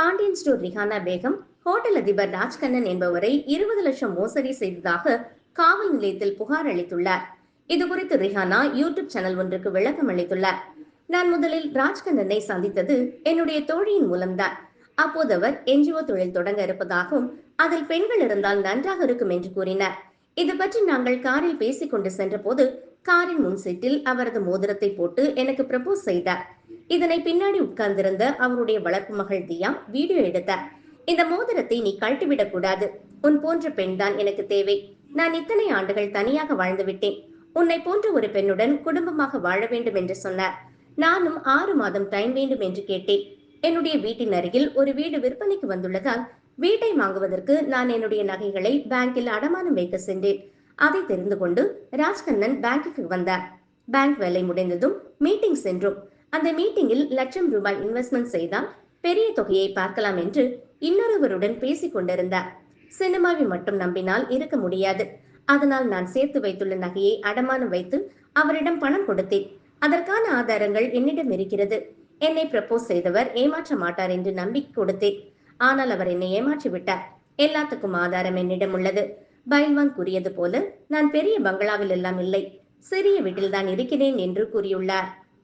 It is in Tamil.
பாண்டியன் ஸ்டோர் ரிஹானா பேகம். ஹோட்டல் அதிபர் ராஜ்கண்ணன் என்பவரை இருபது லட்சம் மோசடி செய்ததாக காவல் நிலையத்தில் புகார் அளித்துள்ளார். இது குறித்து ரிஹானா யூடியூப் சேனல் ஒன்றுக்கு விளக்கம் அளித்துள்ளார். நான் முதலில் ராஜ்கண்ணனை சந்தித்தது என்னுடைய தோழியின் மூலம்தான். அப்போது அவர் என்ஜிஓ தொழில் தொடங்க இருப்பதாகவும் அதில் பெண்கள் இருந்தால் நன்றாக இருக்கும் என்று கூறினார். இது பற்றி நாங்கள் காரில் பேசிக் கொண்டு சென்றபோது காரின் முன் சீட்டில் அவரது மோதிரத்தை போட்டு எனக்கு ப்ரப்போஸ் செய்தார். இதனை பின்னாடி உட்கார்ந்திருந்த அவருடைய வளர்ப்பு மகள் தியா வீடியோ எடுத்தார் இந்த மோதிரத்தை நீ கழட்டிவிடக் கூடாது. உன் போன்ற பெண்தான் எனக்கு தேவை. நான் இத்தனை ஆண்டுகள் தனியாக வாழ்ந்து விட்டேன். உன்னை போன்ற ஒரு பெண்ணுடன் குடும்பமாக வாழ வேண்டும் என்று சொன்னார். நானும் ஆறு மாதம் டைம் வேண்டும் என்று கேட்டேன். என்னுடைய வீட்டின் அருகில் ஒரு வீடு விற்பனைக்கு வந்துள்ளதால் வீட்டை வாங்குவதற்கு நான் என்னுடைய நகைகளை பேங்கில் அடமானம் வைக்க சென்றேன். அதை தெரிந்து கொண்டு ராஜ்கண்ணன் பேங்குக்கு வந்தார். பேங்க் வேலை முடிந்ததும் மீட்டிங் சென்றோம். அந்த மீட்டிங்கில் லட்சம் ரூபாய் இன்வெஸ்ட்மெண்ட் செய்தால் பெரிய தொகையை பார்க்கலாம் என்று இன்னொருவருடன் பேசிக் கொண்டிருந்தார். சினிமாவை மட்டும் நம்பினால் இருக்க முடியாது. அதனால் நான் சேர்த்து வைத்துள்ள நகையை அடமானம் வைத்து அவரிடம் பணம் கொடுத்தேன். அதற்கான ஆதாரங்கள் என்னிடம் இருக்கிறது. என்னை ப்ரப்போஸ் செய்தவர் ஏமாற்ற மாட்டார் என்று நம்பி கொடுத்தேன். ஆனால் அவர் என்னை ஏமாற்றி விட்டார். எல்லாத்துக்கும் ஆதாரம் என்னிடம் உள்ளது. பைல்வான் கூறியது போல நான் பெரிய பங்களாவில் எல்லாம் இல்லை. சிறிய வீட்டில்தான் இருக்கிறேன் என்று கூறியுள்ளார்.